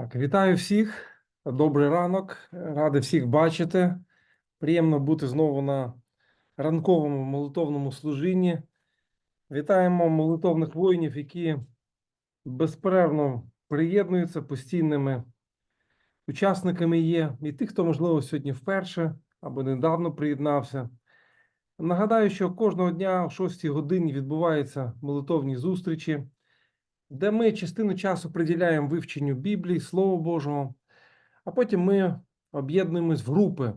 Так, вітаю всіх. Добрий ранок. Радий всіх бачити. Приємно бути знову на ранковому молитовному служінні. Вітаємо молитовних воїнів, які безперервно приєднуються постійними учасниками є, і тих, хто, можливо, сьогодні вперше або недавно приєднався. Нагадаю, що кожного дня о 6 годині відбуваються молитовні зустрічі де ми частину часу приділяємо вивченню Біблії, Слова Божого, а потім ми об'єднуємось в групи.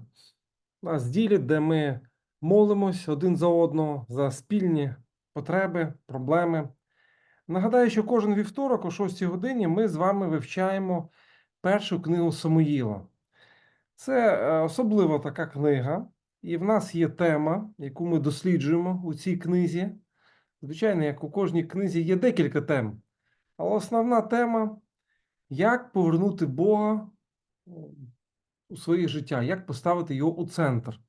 Нас ділять, де ми молимось один за одного за спільні потреби, проблеми. Нагадаю, що кожен вівторок о 6 годині ми з вами вивчаємо першу книгу Самуїла. Це е, особлива така книга, і в нас є тема, яку ми досліджуємо у цій книзі. Звичайно, як у кожній книзі є декілька тем. Але основна тема як повернути Бога у своє життя, як поставити його у центр,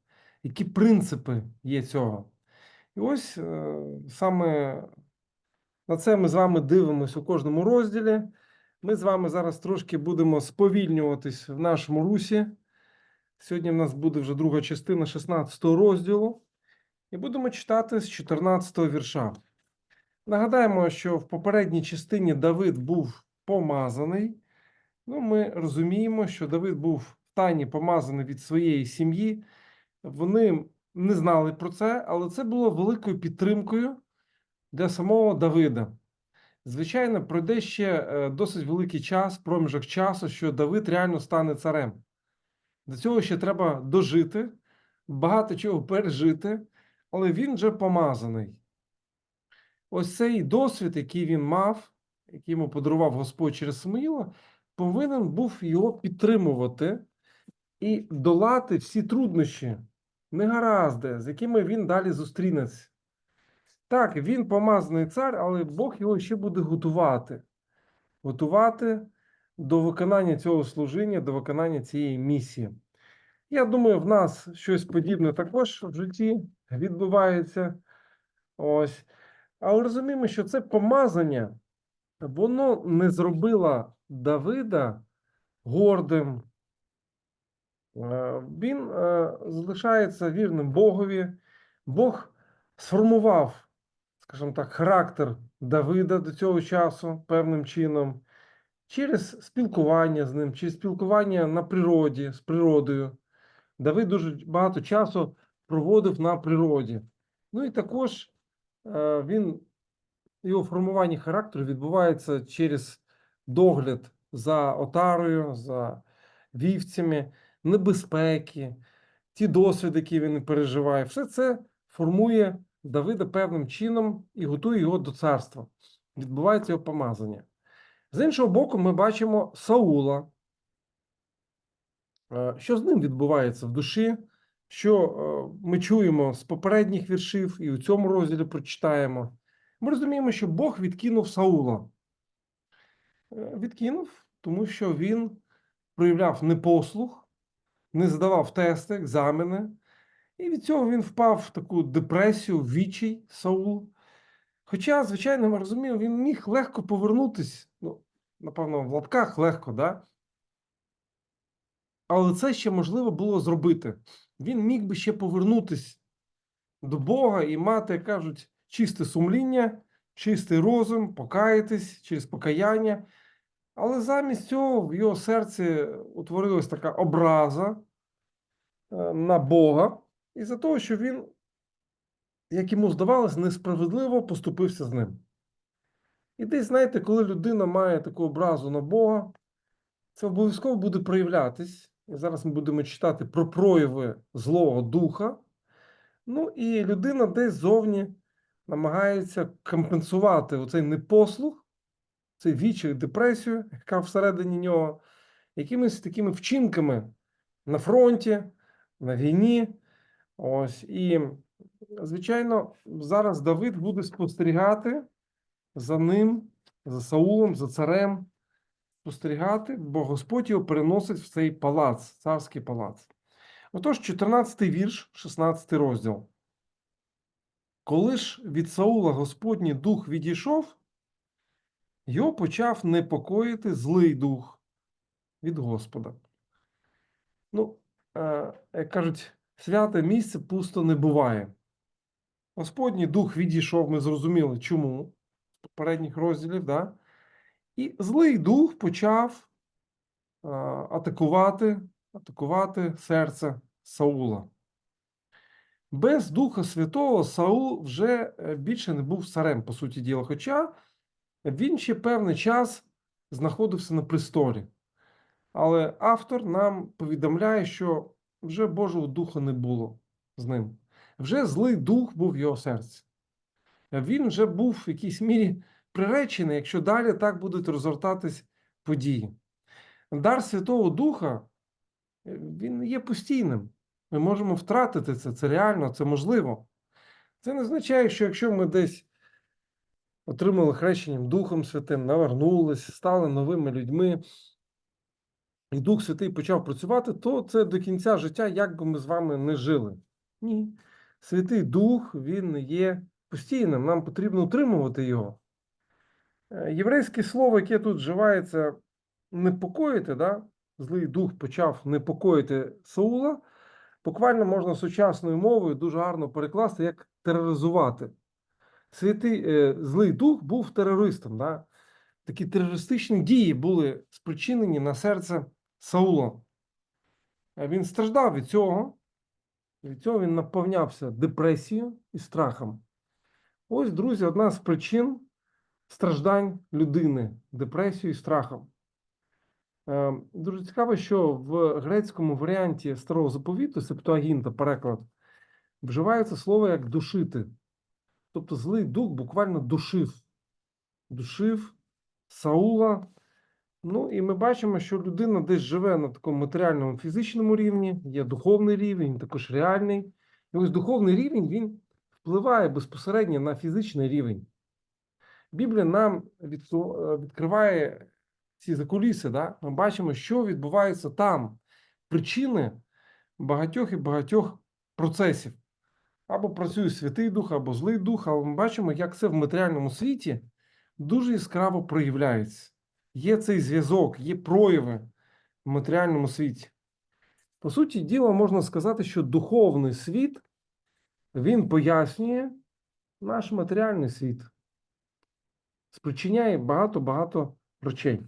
які принципи є цього. І ось е, саме на це ми з вами дивимося у кожному розділі. Ми з вами зараз трошки будемо сповільнюватись в нашому русі. Сьогодні в нас буде вже друга частина 16 розділу, і будемо читати з 14 вірша. Нагадаємо, що в попередній частині Давид був помазаний. Ну, Ми розуміємо, що Давид був тайні помазаний від своєї сім'ї. Вони не знали про це, але це було великою підтримкою для самого Давида. Звичайно, пройде ще е, досить великий час, проміжок часу, що Давид реально стане царем. До цього ще треба дожити, багато чого пережити, але він вже помазаний ось цей досвід, який він мав, який йому подарував Господь через Самуїла, повинен був його підтримувати і долати всі труднощі, негаразди, з якими він далі зустрінеться. Так, він помазаний цар, але Бог його ще буде готувати. Готувати до виконання цього служіння, до виконання цієї місії. Я думаю, в нас щось подібне також в житті відбувається. Ось. Але розуміємо, що це помазання, воно не зробило Давида гордим. Е, Він е, залишається вірним Богові. Бог сформував, скажімо так, характер Давида до цього часу певним чином, через спілкування з ним, через спілкування на природі, з природою. Давид дуже багато часу проводив на природі. Ну і також. Е, він його формування характеру відбувається через догляд за отарою, за вівцями, небезпеки, ті досвіди, які він переживає. Все це формує Давида певним чином і готує його до царства. Відбувається його помазання. З іншого боку, ми бачимо Саула. Е, що з ним відбувається в душі? Що е, ми чуємо з попередніх віршів і у цьому розділі прочитаємо, ми розуміємо, що Бог відкинув Саула. Е, відкинув, тому що він проявляв непослух, не здавав тести, екзамени, і від цього він впав в таку депресію, відчай Саул. Хоча, звичайно, ми розуміємо, він міг легко повернутися, ну, напевно, в лапках легко, да? Але це ще можливо було зробити він міг би ще повернутися до Бога і мати, як кажуть, чисте сумління, чистий розум, покаятись через покаяння. Але замість цього в його серці утворилась така образа е, на Бога, і за того, що він, як йому здавалось, несправедливо поступився з ним. І десь, знаєте, коли людина має таку образу на Бога, це обов'язково буде проявлятись зараз ми будемо читати про прояви Злого Духа. Ну і людина десь зовні намагається компенсувати оцей непослух, цей вічі, депресію, яка всередині нього, якимись такими вчинками на фронті, на війні. Ось. І, звичайно, зараз Давид буде спостерігати за ним, за Саулом, за царем спостерігати, бо Господь його переносить в цей палац, царський палац. Отож, 14 вірш, 16 розділ. Коли ж від Саула Господній дух відійшов, його почав непокоїти злий дух, від Господа. Ну, е, як кажуть, святе місце пусто не буває. Господній дух відійшов, ми зрозуміли, чому з попередніх розділів, да? І злий дух почав е, атакувати, атакувати серце Саула. Без Духа Святого Саул вже е, більше не був царем, по суті діла. Хоча він ще певний час знаходився на престолі. Але автор нам повідомляє, що вже Божого Духа не було з ним. Вже злий дух був в його серці. Він вже був в якійсь мірі приречений, якщо далі так будуть розгортатись події. Дар Святого Духа е, він є постійним. Ми можемо втратити це, це реально, це можливо. Це не означає, що якщо ми десь отримали хрещенням Духом Святим, навернулись, стали новими людьми, і Дух Святий почав працювати, то це до кінця життя, як би ми з вами не жили. Ні. Святий Дух, він є постійним, нам потрібно утримувати його. Е, Єврейське слово, яке тут вживається, непокоїти, да? злий дух почав непокоїти Саула, буквально можна сучасною мовою дуже гарно перекласти, як тероризувати. Святий е, злий дух був терористом. Да? Такі терористичні дії були спричинені на серце Саула. Е, Він страждав від цього. Від цього він наповнявся депресією і страхом. Ось, друзі, одна з причин страждань людини депресією і страхом. Е, Дуже цікаво, що в грецькому варіанті старого заповіту, Септуагінта, переклад, вживається слово як душити. Тобто злий дух буквально душив. Душив Саула. Ну, і ми бачимо, що людина десь живе на такому матеріальному фізичному рівні, є духовний рівень, також реальний. І ось духовний рівень він впливає безпосередньо на фізичний рівень. Біблія нам е, відкриває ці закуліси. Да? Ми бачимо, що відбувається там, причини багатьох і багатьох процесів. Або працює Святий Дух, або злий дух, але ми бачимо, як це в матеріальному світі дуже яскраво проявляється. Є цей зв'язок, є прояви в матеріальному світі. По суті діла, можна сказати, що духовний світ він пояснює наш матеріальний світ, спричиняє багато-багато речей.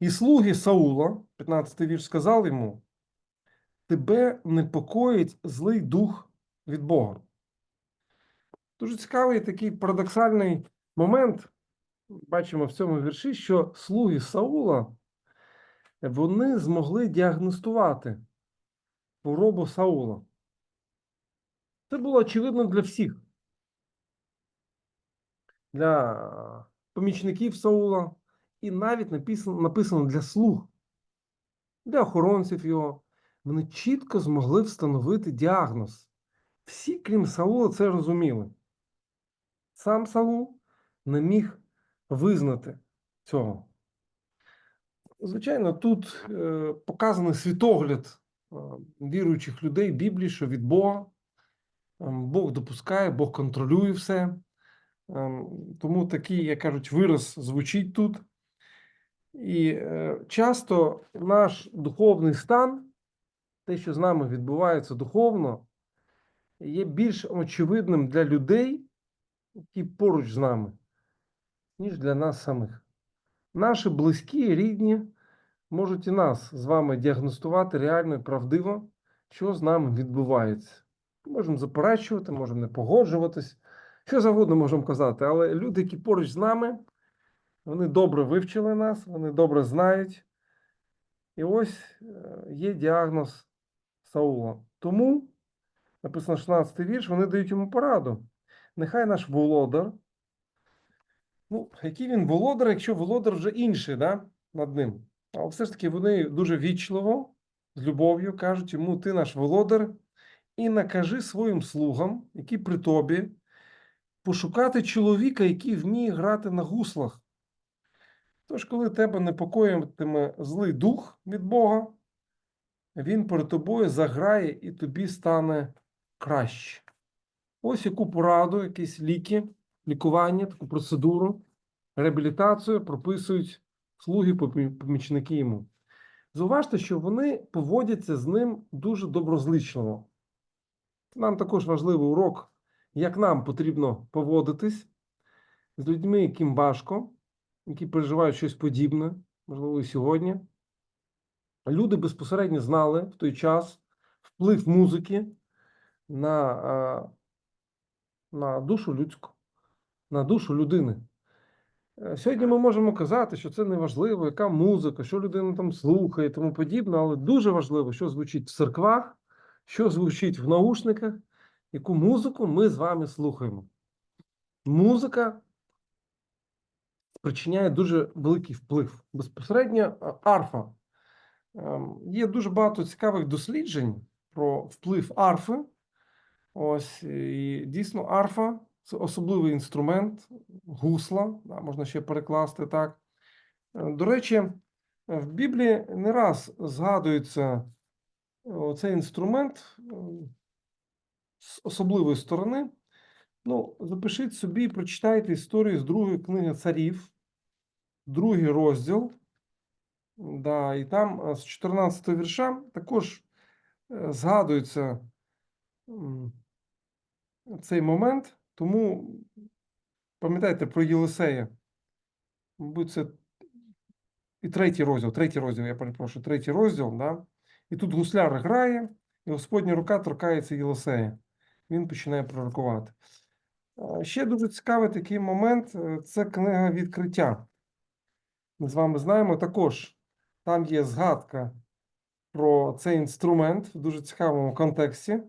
І слуги Саула, 15 вірш, сказав йому: Тебе непокоїть злий дух від Бога. Дуже цікавий такий парадоксальний момент. Бачимо в цьому вірші, що слуги Саула вони змогли діагностувати хворобу Саула. Це було очевидно для всіх. Для помічників Саула, і навіть написано, написано для слуг, для охоронців його. Вони чітко змогли встановити діагноз. Всі, крім Саула, це розуміли. Сам Саул не міг визнати цього. Звичайно, тут е, показаний світогляд е, віруючих людей Біблії, що від Бога. Ем, Бог допускає, Бог контролює все. Ем, Тому такий, як кажуть, вираз звучить тут. І е, часто наш духовний стан, те, що з нами відбувається духовно, є більш очевидним для людей, які поруч з нами, ніж для нас самих. Наші близькі рідні можуть і нас з вами діагностувати реально і правдиво, що з нами відбувається. Можемо заперечувати, можемо не погоджуватись, що завгодно можемо казати, але люди, які поруч з нами, вони добре вивчили нас, вони добре знають. І ось е, є діагноз Саула. Тому, написано 16 вірш, вони дають йому пораду. Нехай наш володар. Ну, який він володар, якщо володар вже інший да, над ним. Але все ж таки вони дуже вічливо, з любов'ю кажуть йому, ти наш володар, і накажи своїм слугам, які при тобі, пошукати чоловіка, який вміє грати на гуслах. Тож, коли тебе непокоїтиме злий дух від Бога, він перед тобою заграє і тобі стане краще. Ось яку пораду, якісь ліки, лікування, таку процедуру, реабілітацію прописують слуги, помічники йому. Зауважте, що вони поводяться з ним дуже доброзичливо. Нам також важливий урок, як нам потрібно поводитись з людьми, яким важко, які переживають щось подібне, можливо, і сьогодні. Люди безпосередньо знали в той час вплив музики на, на душу людську, на душу людини. Е, Сьогодні ми можемо казати, що це не важливо, яка музика, що людина там слухає і тому подібне, але дуже важливо, що звучить в церквах, що звучить в наушниках, яку музику ми з вами слухаємо. Музика спричиняє дуже великий вплив. Безпосередньо арфа. Ем, Є дуже багато цікавих досліджень про вплив арфи. Ось і дійсно арфа це особливий інструмент, гусла, да, можна ще перекласти так. Е, До речі, в Біблії не раз згадується е, цей інструмент е, з особливої сторони. Ну, запишіть собі, і прочитайте історію з другої книги царів, другий розділ. Да, і там е, з 14 вірша також е, згадується цей момент. Тому пам'ятайте про Єлисея. Мабуть, це і третій розділ, третій розділ, я перепрошую, третій розділ, да? І тут гусляр грає, і Господня рука торкається Єлисея. Він починає пророкувати. Ще дуже цікавий такий момент е, це книга відкриття. Ми з вами знаємо також, там є згадка про цей інструмент в дуже цікавому контексті.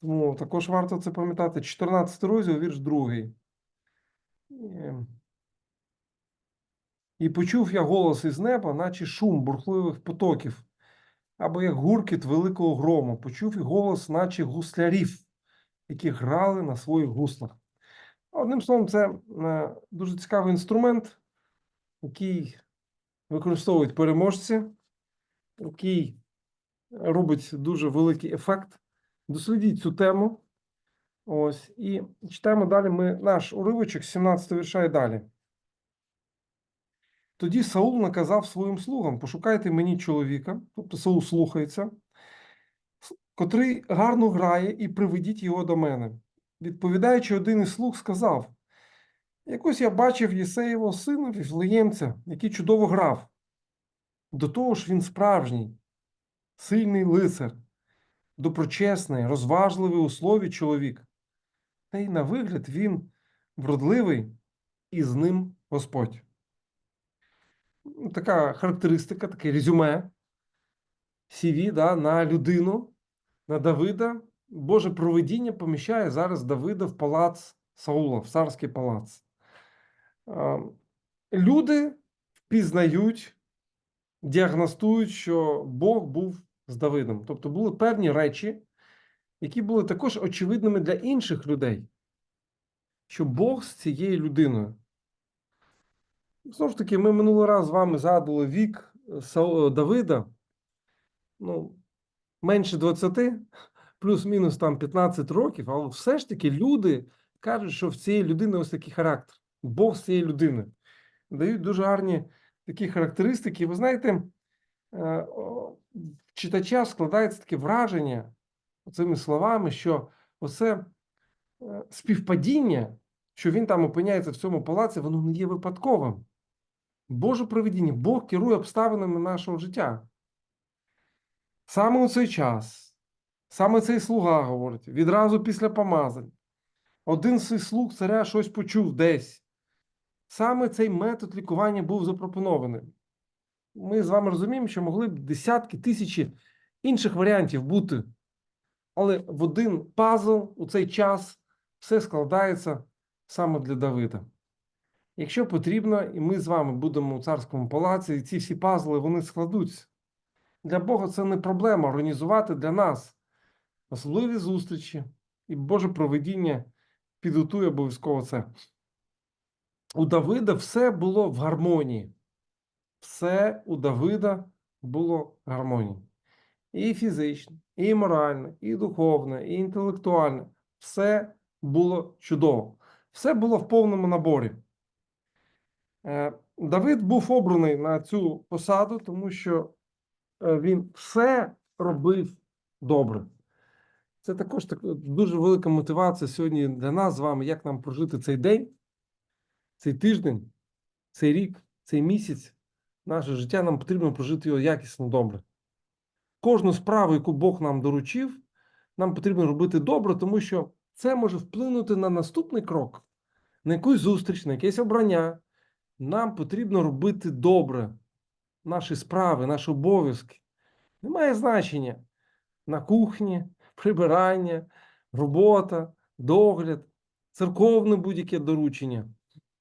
Тому також варто це пам'ятати. 14 розділ, вірш 2. І почув я голос із неба, наче шум бурхливих потоків, або як гуркіт великого грому. Почув і голос, наче гуслярів, які грали на своїх гуслах. Одним словом, це е, дуже цікавий інструмент, який використовують переможці, який робить дуже великий ефект. Дослідіть цю тему. Ось, і читаємо далі ми наш уривочок 17 вірша і далі. Тоді Саул наказав своїм слугам: пошукайте мені чоловіка, тобто Саул слухається, котрий гарно грає, і приведіть його до мене. Відповідаючи, один із слуг сказав: Якось я бачив Єсеєвого сина Віфлеємця, який чудово грав. До того ж, він справжній, сильний лицар, доброчесний, розважливий у слові чоловік. Та й на вигляд він вродливий, і з ним Господь. Така характеристика, таке резюме CV да, на людину, на Давида. Боже провидіння поміщає зараз Давида в палац Саула, в царський палац. Люди впізнають, діагностують, що Бог був з Давидом. Тобто були певні речі, які були також очевидними для інших людей, що Бог з цією людиною. Знову ж таки, ми минулий раз з вами згадували вік Давида. Ну, менше 20, плюс-мінус там 15 років, але все ж таки люди кажуть, що в цієї людини ось такий характер. Бог з цієї людини. Дають дуже гарні такі характеристики. Ви знаєте, е, читача складається таке враження цими словами, що оце е, співпадіння, що він там опиняється в цьому палаці, воно не є випадковим. Боже провидіння, Бог керує обставинами нашого життя. Саме у цей час, саме цей слуга говорить, відразу після помазань. Один з слуг царя щось почув десь. Саме цей метод лікування був запропонований. Ми з вами розуміємо, що могли б десятки тисячі інших варіантів бути. Але в один пазл у цей час все складається саме для Давида. Якщо потрібно, і ми з вами будемо у царському палаці, і ці всі пазли вони складуться. Для Бога це не проблема організувати для нас особливі зустрічі, і Боже проведіння підготує обов'язково це. У Давида все було в гармонії. Все у Давида було в гармонії. І фізичне, і моральне, і духовне, і інтелектуальне. Все було чудово. Все було в повному наборі. Е, Давид був обраний на цю посаду, тому що він все робив добре. Це також так, дуже велика мотивація сьогодні для нас з вами, як нам прожити цей день, цей тиждень, цей рік, цей місяць. Наше життя нам потрібно прожити його якісно добре. Кожну справу, яку Бог нам доручив, нам потрібно робити добре, тому що це може вплинути на наступний крок, на якусь зустріч, на якесь обрання. Нам потрібно робити добре наші справи, наші обов'язки. Немає значення на кухні, прибирання, робота, догляд, церковне будь-яке доручення.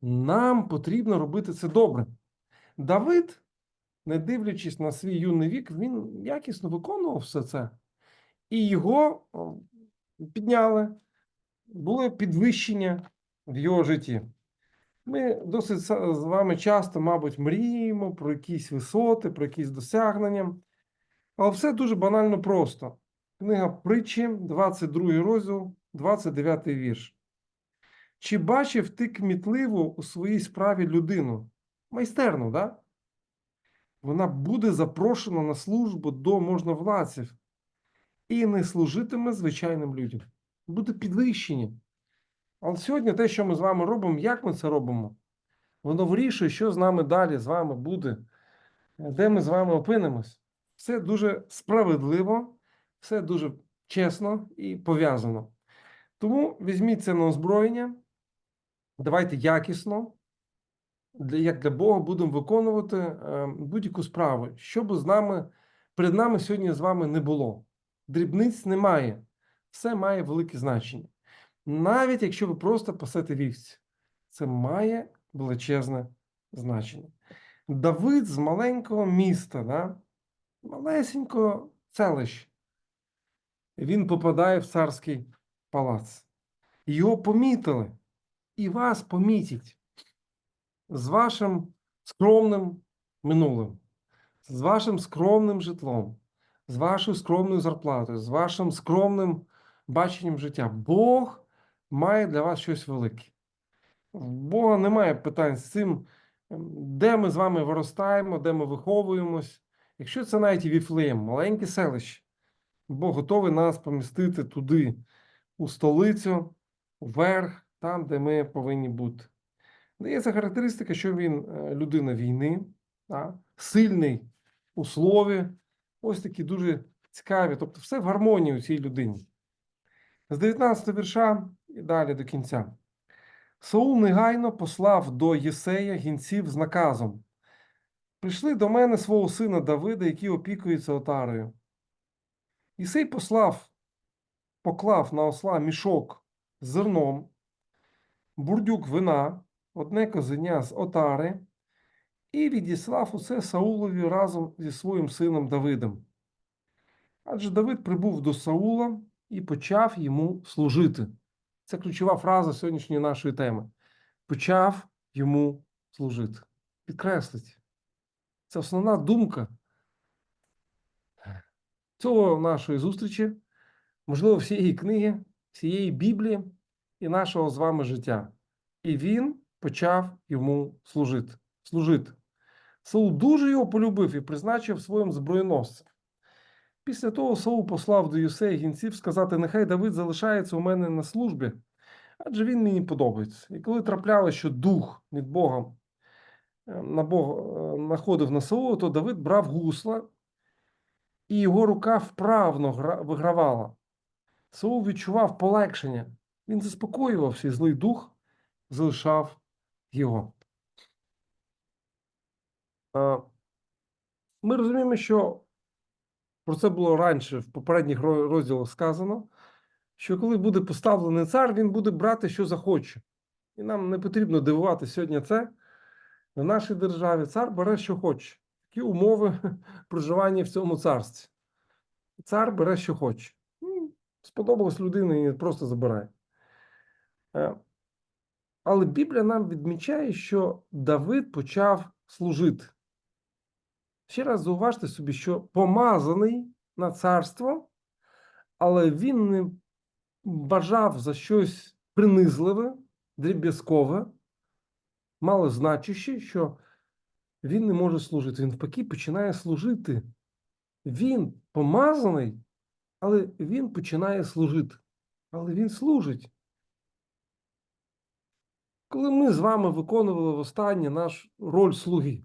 Нам потрібно робити це добре. Давид, не дивлячись на свій юний вік, він якісно виконував все це. І його підняли, було підвищення в його житті. Ми досить з вами часто, мабуть, мріємо про якісь висоти, про якісь досягнення. Але все дуже банально просто. Книга притчі, 22 розділ, 29 вірш. Чи бачив ти кмітливу у своїй справі людину? Майстерну, да? Вона буде запрошена на службу до можновладців і не служитиме звичайним людям. Буде підвищення. Але сьогодні те, що ми з вами робимо, як ми це робимо, воно вирішує, що з нами далі з вами буде, де ми з вами опинимось. Все дуже справедливо, все дуже чесно і пов'язано. Тому візьміть це на озброєння, давайте якісно, як для Бога, будемо виконувати е, будь-яку справу, що би з нами, перед нами сьогодні з вами не було. Дрібниць немає, все має велике значення. Навіть якщо ви просто пасете вівці, це має величезне значення. Давид з маленького міста, да? малесенького селища, він попадає в царський палац. Його помітили, і вас помітять з вашим скромним минулим, з вашим скромним житлом, з вашою скромною зарплатою, з вашим скромним баченням життя. Бог має для вас щось велике. В Бога немає питань з цим, ем, де ми з вами виростаємо, де ми виховуємось. Якщо це навіть Віфлеєм, маленьке селище, Бог готовий нас помістити туди, у столицю, вверх, там, де ми повинні бути. Дається характеристика, що він е, людина війни, да, сильний у слові. Ось такі дуже цікаві. Тобто, все в гармонії у цій людині. З 19 вірша і далі до кінця. Саул негайно послав до Єсея гінців з наказом: Прийшли до мене свого сина Давида, який опікується отарою. Єсей послав, поклав на осла мішок з зерном, бурдюк вина, одне козеня з отари, і відіслав усе Саулові разом зі своїм сином Давидом. Адже Давид прибув до Саула і почав йому служити. Це ключова фраза сьогоднішньої нашої теми. Почав йому служити. Підкреслить. Це основна думка цього нашої зустрічі, можливо, всієї книги, всієї Біблії і нашого з вами життя. І він почав йому служити. служити. Саул дуже його полюбив і призначив своїм зброєносцем. Після того Саул послав до Юсея гінців сказати: Нехай Давид залишається у мене на службі, адже він мені подобається. І коли трапляло, що дух від Бога е, на Бог е, находив на Саула, то Давид брав гусла, і його рука вправно вигравала. Саул відчував полегшення. Він заспокоювався, і злий дух залишав його. Е, Ми розуміємо, що про це було раніше в попередніх розділах сказано, що коли буде поставлений цар, він буде брати, що захоче. І нам не потрібно дивувати сьогодні це. На нашій державі цар бере, що хоче. Такі умови проживання в цьому царстві. Цар бере, що хоче. Ну, Сподобалось людині і просто забирає. Е, Але Біблія нам відмічає, що Давид почав служити. Ще раз зауважте собі, що помазаний на царство, але він не бажав за щось принизливе, дріб'язкове, мало значуще, що він не може служити. Він навпаки починає служити. Він помазаний, але він починає служити. Але він служить. Коли ми з вами виконували востаннє наш роль слуги,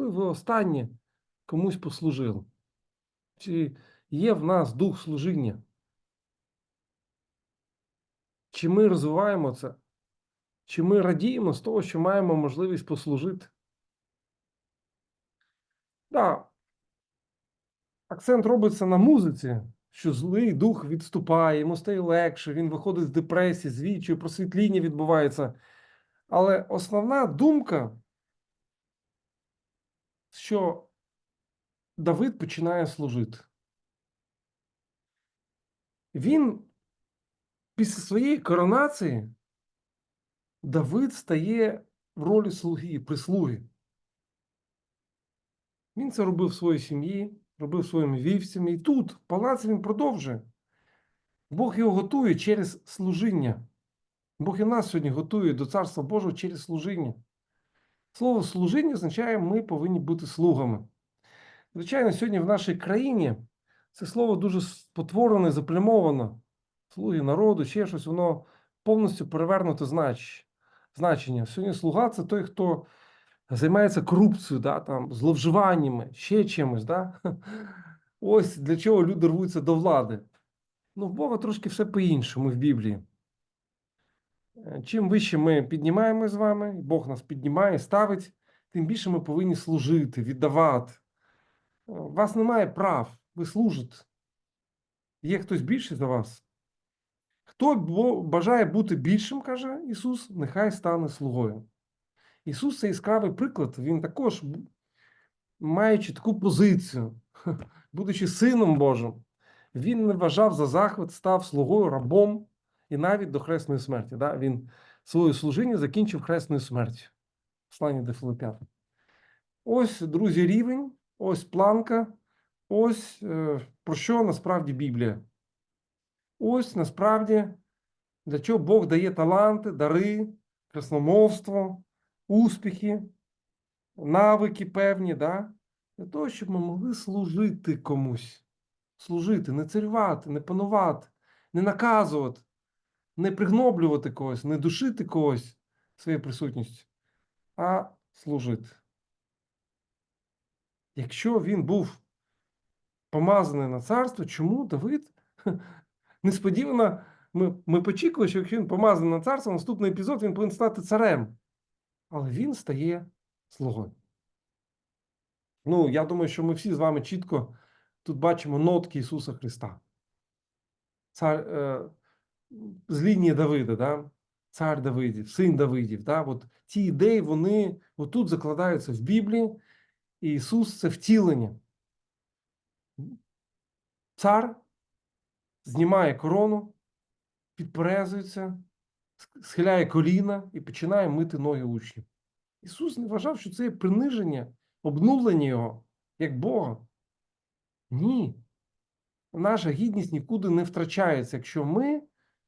ви останнє комусь послужили, чи є в нас дух служіння? Чи ми розвиваємо це? Чи ми радіємо з того, що маємо можливість послужити? Да. Акцент робиться на музиці, що злий дух відступає, йому стає легше, він виходить з депресії, з відчаю, просвітління відбувається. Але основна думка, що Давид починає служити. Він після своєї коронації Давид стає в ролі слуги, прислуги. Він це робив в своїй сім'ї, робив своїми вівцями. І тут, в палаці, він продовжує. Бог його готує через служіння. Бог і нас сьогодні готує до Царства Божого через служіння. Слово служіння означає, ми повинні бути слугами. Звичайно, сьогодні в нашій країні це слово дуже спотворене, заплямовано. Слуги народу, ще щось, воно повністю перевернуте знач... значення. Сьогодні слуга це той, хто займається корупцією, да, там, зловживаннями, ще чимось. Да? Ось для чого люди рвуться до влади. Ну, в Бога трошки все по-іншому в Біблії. Е, Чим вище ми піднімаємо з вами, Бог нас піднімає, ставить, тим більше ми повинні служити, віддавати. Е, У вас немає прав, ви служите. Є хтось більший за вас. Хто бажає бути більшим, каже Ісус, нехай стане слугою. Ісус це яскравий приклад, він також, маючи таку позицію, будучи сином Божим, він не вважав за захват, став слугою, рабом і навіть до хресної смерті. Да? Він своє служіння закінчив хресною смертю. Послання до Филиппян. Ось, друзі, рівень, ось планка, ось е, про що насправді Біблія. Ось насправді для чого Бог дає таланти, дари, красномовство, успіхи, навики певні, да? для того, щоб ми могли служити комусь. Служити, не царювати, не панувати, не наказувати, не пригноблювати когось, не душити когось своєю присутністю, а служити. Якщо він був помазаний на царство, чому Давид несподівано ми, ми почекали, що якщо він помазаний на царство, наступний епізод він повинен стати царем. Але він стає слугою. Ну, я думаю, що ми всі з вами чітко тут бачимо нотки Ісуса Христа. Цар, е, з лінії Давида, да? цар Давидів, син Давидів. Да? От ці ідеї, вони отут закладаються в Біблії, і Ісус це втілення. Цар знімає корону, підперезується, схиляє коліна і починає мити ноги учнів. Ісус не вважав, що це є приниження, обнулення Його, як Бога. Ні. Наша гідність нікуди не втрачається, якщо ми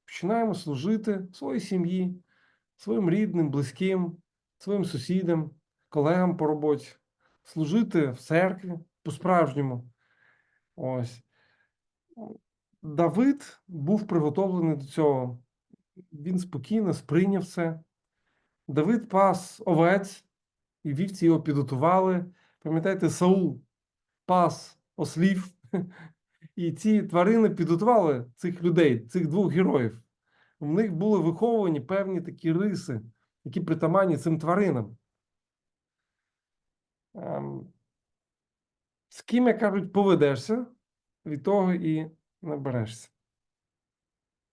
починаємо служити своїй сім'ї, своїм рідним, близьким, своїм сусідам, колегам по роботі, служити в церкві по-справжньому. Ось. Давид був приготовлений до цього. Він спокійно сприйняв це. Давид пас овець, і вівці його підготували. Пам'ятаєте, Саул пас ослів, і ці тварини підготували цих людей, цих двох героїв. В них були виховані певні такі риси, які притаманні цим тваринам. Ем, З ким, як кажуть, поведешся, від того і наберешся.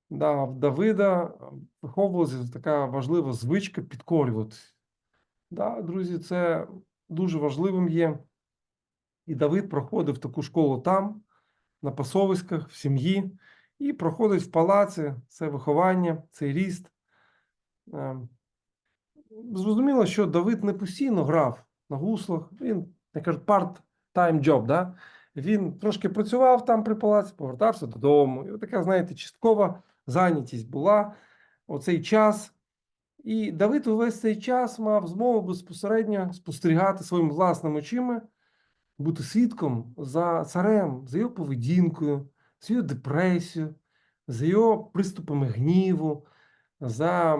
Да, в Давида виховувалася така важлива звичка підкорювати. Да, друзі, це дуже важливим є. І Давид проходив таку школу там, на пасовиськах, в сім'ї, і проходить в палаці це виховання, цей ріст. Ем, Зрозуміло, що Давид не постійно грав на гуслах, він, як кажуть, part-time job, да? Він трошки працював там при палаці, повертався додому. І така, знаєте, часткова зайнятість була оцей час. І Давид увесь цей час мав змогу безпосередньо спостерігати своїми власними очима, бути свідком за царем, за його поведінкою, за його депресією, за його приступами гніву, за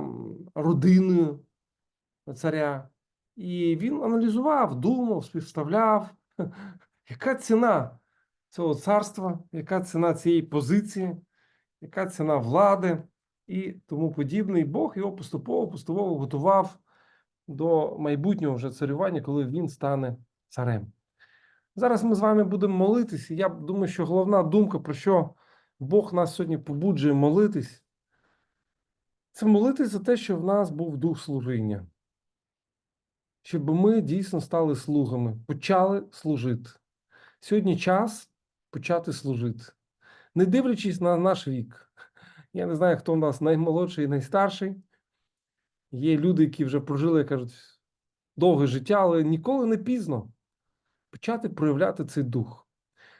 родиною царя. І він аналізував, думав, співставляв, яка ціна цього царства, яка ціна цієї позиції, яка ціна влади і тому подібне. І Бог його поступово поступово готував до майбутнього вже царювання, коли він стане царем. Зараз ми з вами будемо молитись. Я думаю, що головна думка, про що Бог нас сьогодні побуджує молитись, це молитись за те, що в нас був дух служіння. Щоб ми дійсно стали слугами, почали служити. Сьогодні час почати служити, не дивлячись на наш вік. Я не знаю, хто у нас наймолодший і найстарший. Є люди, які вже прожили, кажуть, довге життя, але ніколи не пізно почати проявляти цей дух.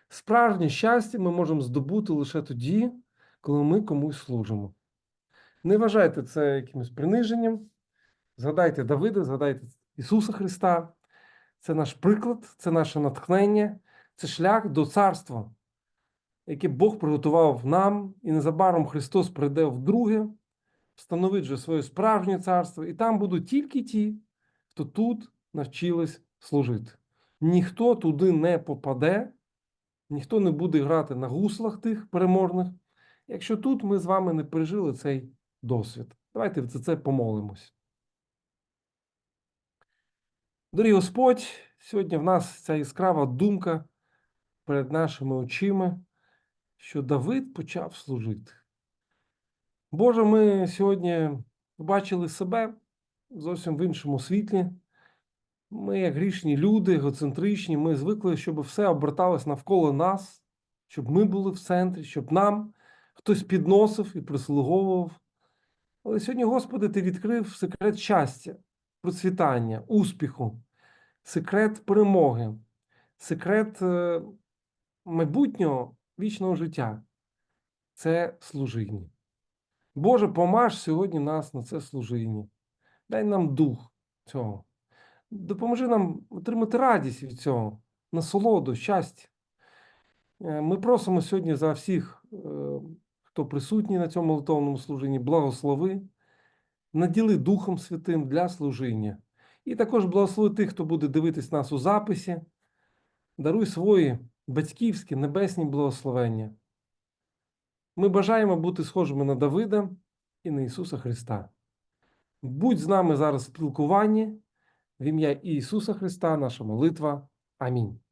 Справжнє щастя ми можемо здобути лише тоді, коли ми комусь служимо. Не вважайте це якимось приниженням. Згадайте Давида, згадайте Ісуса Христа. Це наш приклад, це наше натхнення, це шлях до царства, яке Бог приготував нам, і незабаром Христос прийде вдруге, встановить же своє справжнє царство, і там будуть тільки ті, хто тут навчились служити. Ніхто туди не попаде, ніхто не буде грати на гуслах тих переможних, якщо тут ми з вами не пережили цей досвід. Давайте за це помолимось. Дорогий Господь, сьогодні в нас ця яскрава думка перед нашими очима, що Давид почав служити. Боже, ми сьогодні побачили себе зовсім в іншому світлі. Ми, як грішні люди, егоцентричні, ми звикли, щоб все оберталось навколо нас, щоб ми були в центрі, щоб нам хтось підносив і прислуговував. Але сьогодні, Господи, Ти відкрив секрет щастя, процвітання, успіху, секрет перемоги, секрет е, майбутнього вічного життя це служіння. Боже, помаж сьогодні нас на це служіння. Дай нам дух цього. Допоможи нам отримати радість від цього, насолоду, щастя. Е, Ми просимо сьогодні за всіх, е, хто присутній на цьому молитовному служінні, благослови, наділи Духом Святим для служіння. І також благослови тих, хто буде дивитись нас у записі. Даруй свої батьківські небесні благословення. Ми бажаємо бути схожими на Давида і на Ісуса Христа. Будь з нами зараз в спілкуванні в ім'я Ісуса Христа, наша молитва. Амінь.